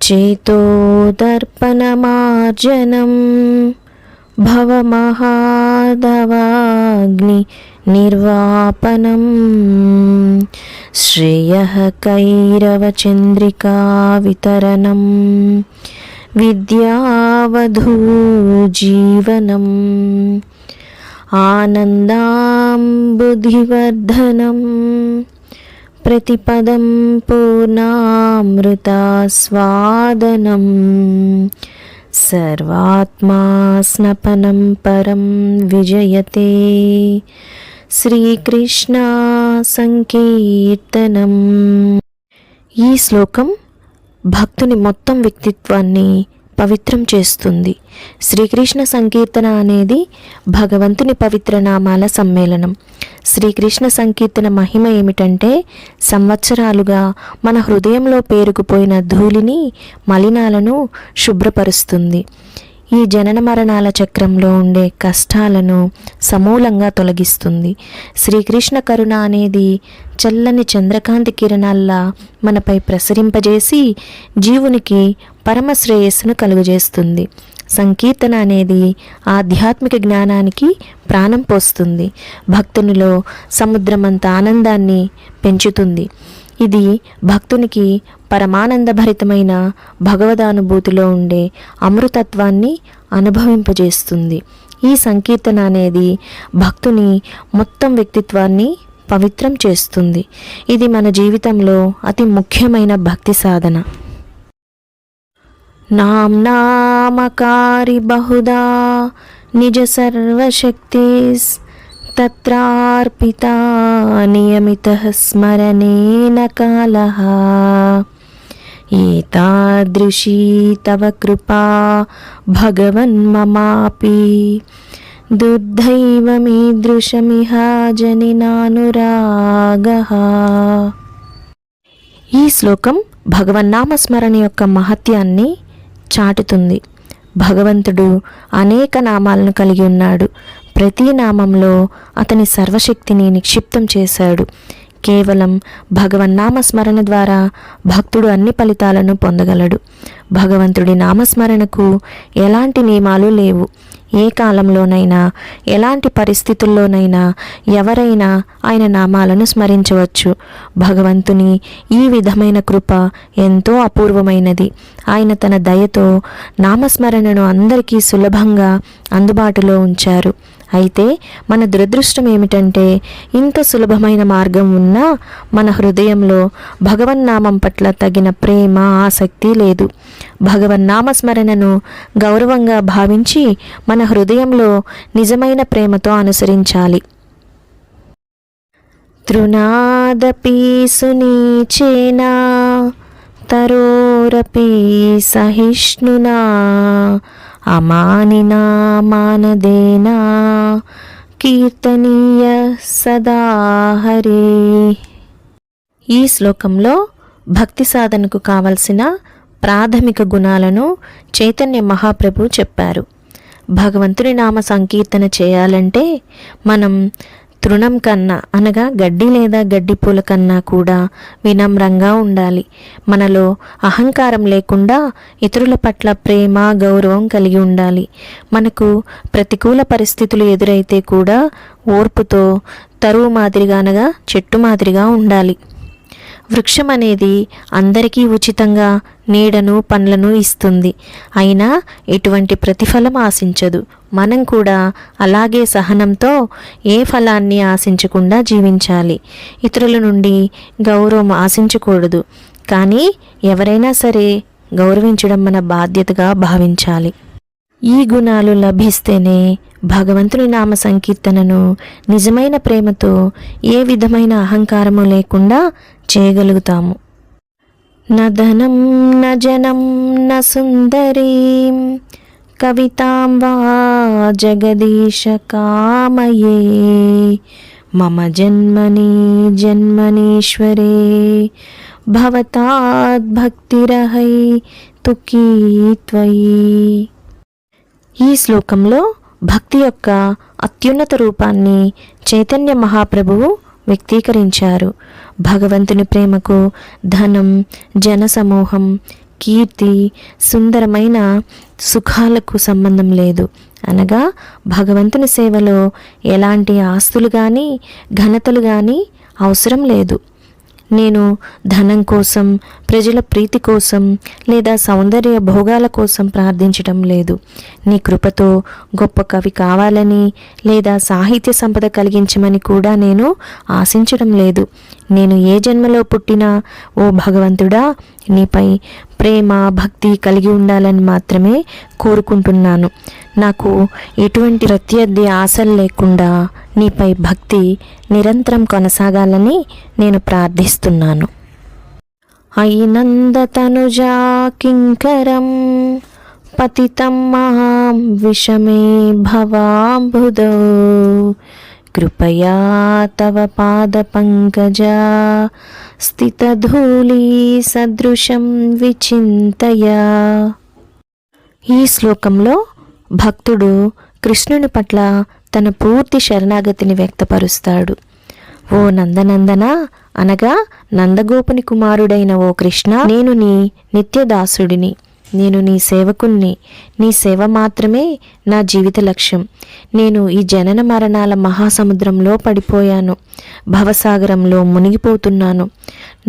చేతో దర్పణమార్జనం భవమహాధవాగ్ని నిర్వాపనం శ్రేయ కైరవచంద్రికా వితరణం విద్యావధూజీవనం ఆనందాంబుధివర్ధనం ప్రతిపదం పూర్ణామృతాస్వాదనం సర్వాత్మా స్నపనం పరం విజయతే శ్రీకృష్ణ సంకీర్తనం ఈ శ్లోకం భక్తుని మొత్తం వ్యక్తిత్వాన్ని పవిత్రం చేస్తుంది. శ్రీకృష్ణ సంకీర్తన అనేది భగవంతుని పవిత్ర నామాల సమ్మేళనం. శ్రీకృష్ణ సంకీర్తన మహిమ ఏమిటంటే సంవత్సరాలుగా మన హృదయంలో పేరుకుపోయిన ధూళిని మలినాలను శుభ్రపరుస్తుంది. ఈ జనన మరణాల చక్రంలో ఉండే కష్టాలను సమూలంగా తొలగిస్తుంది. శ్రీకృష్ణ కరుణ అనేది చల్లని చంద్రకాంతి కిరణాల్లా మనపై ప్రసరింపజేసి జీవునికి పరమ శ్రేయస్సును కలుగజేస్తుంది. సంకీర్తన అనేది ఆధ్యాత్మిక జ్ఞానానికి ప్రాణం పోస్తుంది. భక్తునిలో సముద్రమంత ఆనందాన్ని పెంచుతుంది. ఇది భక్తునికి పరమానందభరితమైన భగవదానుభూతిలో ఉండే అమృతత్వాన్ని అనుభవింపజేస్తుంది. ఈ సంకీర్తన అనేది భక్తుని మొత్తం వ్యక్తిత్వాన్ని పవిత్రం చేస్తుంది. ఇది మన జీవితంలో అతి ముఖ్యమైన భక్తి సాధన. నామ్నామకారి బహుదా నిజ సర్వశక్తిస్ తత్రార్పితా నియమిత స్మరణేన కాలः ఏతాదృశీ తవ కృపా భగవన్ మమాపి దుర్దైవమీదృశమిహ జనినానురాగः ఈ శ్లోకం భగవన్నామస్మరణ యొక్క మహత్యాన్ని చాటుతుంది. భగవంతుడు అనేక నామాలను కలిగి ఉన్నాడు. ప్రతి నామంలో అతని సర్వశక్తిని నిక్షిప్తం చేశాడు. కేవలం భగవన్నామస్మరణ ద్వారా భక్తుడు అన్ని ఫలితాలను పొందగలడు. భగవంతుడి నామస్మరణకు ఎలాంటి నియమాలు లేవు. ఏ కాలంలోనైనా ఎలాంటి పరిస్థితుల్లోనైనా ఎవరైనా ఆయన నామాలను స్మరించవచ్చు. భగవంతుని ఈ విధమైన కృప ఎంతో అపూర్వమైనది. ఆయన తన దయతో నామస్మరణను అందరికీ సులభంగా అందుబాటులో ఉంచారు. అయితే మన దురదృష్టం ఏమిటంటే ఇంత సులభమైన మార్గం ఉన్నా మన హృదయంలో భగవన్నామం పట్ల తగిన ప్రేమ ఆసక్తి లేదు. భగవన్నామస్మరణను గౌరవంగా భావించి మన హృదయంలో నిజమైన ప్రేమతో అనుసరించాలి. తృణాదపి సునీచేనా తరోరపి సహిష్ణునా అమానినా మానదేనా? కీర్తనీయ సదా హరే. ఈ శ్లోకంలో భక్తి సాధనకు కావలసిన ప్రాథమిక గుణాలను చైతన్య మహాప్రభు చెప్పారు. భగవంతుని నామ సంకీర్తన చేయాలంటే మనం తృణం కన్నా అనగా గడ్డి లేదా గడ్డి పూల కన్నా కూడా వినమ్రంగా ఉండాలి. మనలో అహంకారం లేకుండా ఇతరుల పట్ల ప్రేమ గౌరవం కలిగి ఉండాలి. మనకు ప్రతికూల పరిస్థితులు ఎదురైతే కూడా ఓర్పుతో తరువు మాదిరిగా అనగా చెట్టు మాదిరిగా ఉండాలి. వృక్షం అనేది అందరికీ ఉచితంగా నీడను పండ్లను ఇస్తుంది. అయినా ఎటువంటి ప్రతిఫలం ఆశించదు. మనం కూడా అలాగే సహనంతో ఏ ఫలాన్ని ఆశించకుండా జీవించాలి. ఇతరుల నుండి గౌరవం ఆశించకూడదు. కానీ ఎవరైనా సరే గౌరవించడం మన బాధ్యతగా భావించాలి. ఈ గుణాలు లభిస్తేనే భగవంతుని నామ సంకీర్తనను నిజమైన ప్రేమతో ఏ విధమైన అహంకారము లేకుండా చేయగలుగుతాము. నదనం న జనం న సుందరీం కవితాం వా జగదీశ కామయే. మమ జన్మని జన్మనీశ్వరే భవతాద్భక్తిరహై తుకీ త్వయి. ఈ శ్లోకంలో భక్తి యొక్క అత్యున్నత రూపాన్ని చైతన్య మహాప్రభువు వ్యక్తీకరించారు. భగవంతుని ప్రేమకు ధనం జనసమూహం కీర్తి సుందరమైన సుఖాలకు సంబంధం లేదు. అనగా భగవంతుని సేవలో ఎలాంటి ఆస్తులు కానీ ఘనతలు కానీ అవసరం లేదు. నేను ధనం కోసం ప్రజల ప్రీతి కోసం లేదా సౌందర్య భోగాల కోసం ప్రార్థించడం లేదు. నీ కృపతో గొప్ప కవి కావాలని లేదా సాహిత్య సంపద కలిగించమని కూడా నేను ఆశించడం లేదు. నేను ఏ జన్మలో పుట్టినా ఓ భగవంతుడా నీపై ప్రేమ భక్తి కలిగి ఉండాలని మాత్రమే కోరుకుంటున్నాను. నాకు ఎటువంటి ప్రత్యర్థి ఆశలు లేకుండా నీపై భక్తి నిరంతరం కొనసాగాలని నేను ప్రార్థిస్తున్నాను. అయినందతనుజాకింకరం పతితం మహాం విషమే భవాంబుదో. కృపయా తవ పాద పంకజా స్థితధూళీ సదృశం విచింతయ. ఈ శ్లోకంలో భక్తుడు కృష్ణుని పట్ల తన పూర్తి శరణాగతిని వ్యక్తపరుస్తాడు. ఓ నందనందన అనగా నందగోపుని కుమారుడైన ఓ కృష్ణ నేను నీ నిత్యదాసుడిని. నేను నీ సేవకుణ్ణి. నీ సేవ మాత్రమే నా జీవిత లక్ష్యం. నేను ఈ జనన మరణాల మహాసముద్రంలో పడిపోయాను. భవసాగరంలో మునిగిపోతున్నాను.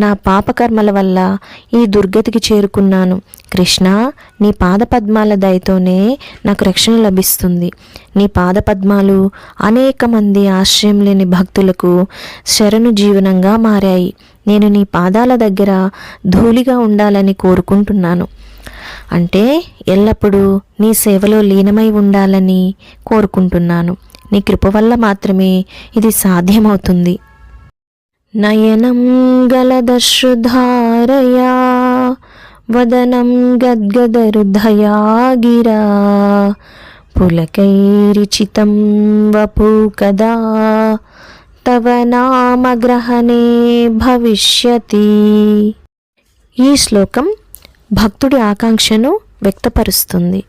నా పాపకర్మల వల్ల ఈ దుర్గతికి చేరుకున్నాను. కృష్ణ నీ పాదపద్మాల దయతోనే నాకు రక్షణ లభిస్తుంది. నీ పాదపద్మాలు అనేక మంది ఆశ్రయం లేని భక్తులకు శరణు జీవనంగా మారాయి. నేను నీ పాదాల దగ్గర ధూళిగా ఉండాలని కోరుకుంటున్నాను. అంటే ఎల్లప్పుడూ నీ సేవలో లీనమై ఉండాలని కోరుకుంటున్నాను. నీ కృప వల్ల మాత్రమే ఇది సాధ్యమవుతుంది. నయనం గలదశ్రుధారయా వదనం గద్గదరుధయా గిరా పులకైరిచితం వపు కదా తవ నామగ్రహణే భవిష్యతి. ఈ శ్లోకం భక్తుడి ఆకాంక్షను వ్యక్తపరుస్తుంది.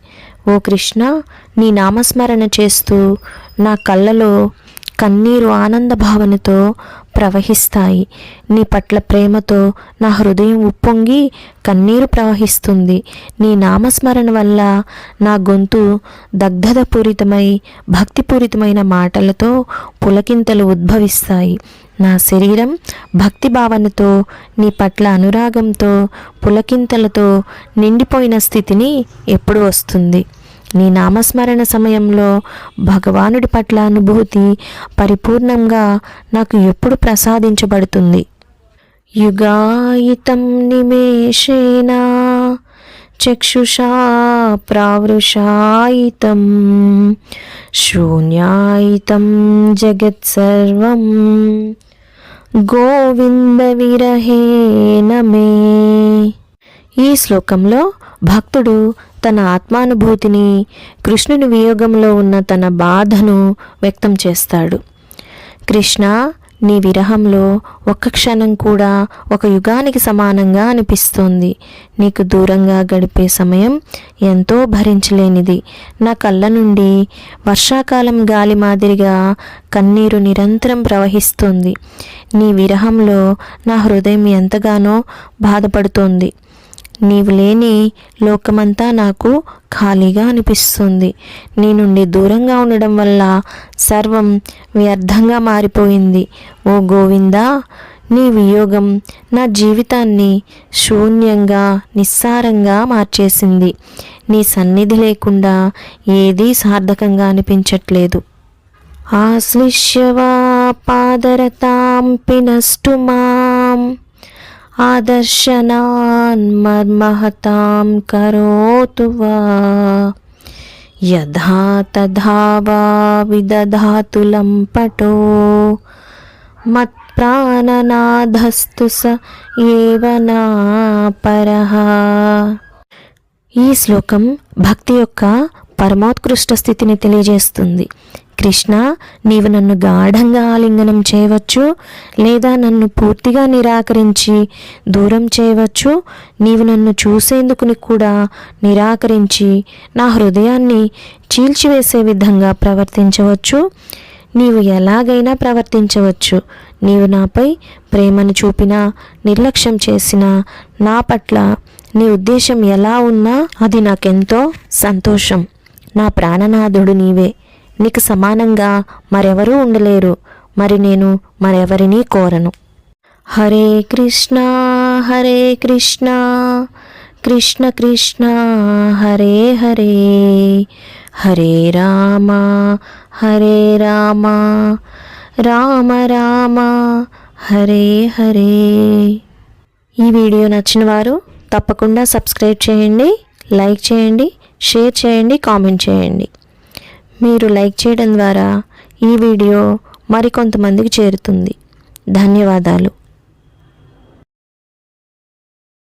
ఓ కృష్ణ నీ నామస్మరణ చేస్తూ నా కళ్ళలో కన్నీరు ఆనంద భావనతో ప్రవహిస్తాయి. నీ పట్ల ప్రేమతో నా హృదయం ఉప్పొంగి కన్నీరు ప్రవహిస్తుంది. నీ నామస్మరణ వల్ల నా గొంతు దగ్ధదపూరితమై భక్తిపూరితమైన మాటలతో పులకింతలు ఉద్భవిస్తాయి. నా శరీరం భక్తి భావనతో నీ పట్ల అనురాగంతో పులకింతలతో నిండిపోయిన స్థితిని ఎప్పుడు వస్తుంది? నీ నామస్మరణ సమయంలో భగవానుడి పట్ల అనుభూతి పరిపూర్ణంగా నాకు ఎప్పుడు ప్రసాదించబడుతుంది. యుగాయితం నిమేషేనా చక్షుషా ప్రావృషాయితం శూన్యాయితం జగత్సర్వం గోవింద విరహేణ మే. ఈ శ్లోకంలో భక్తుడు తన ఆత్మానుభూతిని కృష్ణుని వియోగంలో ఉన్న తన బాధను వ్యక్తం చేస్తాడు. కృష్ణ నీ విరహంలో ఒక్క క్షణం కూడా ఒక యుగానికి సమానంగా అనిపిస్తోంది. నీకు దూరంగా గడిపే సమయం ఎంతో భరించలేనిది. నా కళ్ళ నుండి వర్షాకాలం గాలి మాదిరిగా కన్నీరు నిరంతరం ప్రవహిస్తోంది. నీ విరహంలో నా హృదయం ఎంతగానో బాధపడుతోంది. నీవు లేని లోకమంతా నాకు ఖాళీగా అనిపిస్తుంది. నీ నుండి దూరంగా ఉండడం వల్ల సర్వం వ్యర్థంగా మారిపోయింది. ఓ గోవిందా నీ వియోగం నా జీవితాన్ని శూన్యంగా నిస్సారంగా మార్చేసింది. నీ సన్నిధి లేకుండా ఏదీ సార్థకంగా అనిపించట్లేదు. ఆశ్లిష్యవా పాదరతాం పినస్టు మాం. ఆదర్శనాన్ మర్మహతాం కరోతు వా యథా వా విదధాతు మత్ప్రాణనాథస్తు స ఏవనా పరహ ఈ శ్లోకం భక్తి యొక్క పరమోత్కృష్ట స్థితిని తెలియజేస్తుంది. కృష్ణ నీవు నన్ను గాఢంగా ఆలింగనం చేయవచ్చు లేదా నన్ను పూర్తిగా నిరాకరించి దూరం చేయవచ్చు. నీవు నన్ను చూసేందుకు కూడా నిరాకరించి నా హృదయాన్ని చీల్చివేసే విధంగా ప్రవర్తించవచ్చు. నీవు ఎలాగైనా ప్రవర్తించవచ్చు. నీవు నాపై ప్రేమను చూపినా నిర్లక్ష్యం చేసినా నా పట్ల నీ ఉద్దేశం ఎలా ఉన్నా అది నాకెంతో సంతోషం. నా ప్రాణనాథుడు నీవే. నీకు సమానంగా మరెవరూ ఉండలేరు. మరి నేను మరెవరినీ కోరను? హరే కృష్ణ హరే కృష్ణ కృష్ణ కృష్ణ హరే హరే. హరే రామ హరే రామ రామ రామ హరే హరే. ఈ వీడియో నచ్చిన వారు తప్పకుండా సబ్స్క్రైబ్ చేయండి లైక్ చేయండి షేర్ చేయండి కామెంట్ చేయండి. మీరు లైక్ చేయడం ద్వారా ఈ వీడియో మరికొంతమందికి చేరుతుంది. ధన్యవాదాలు.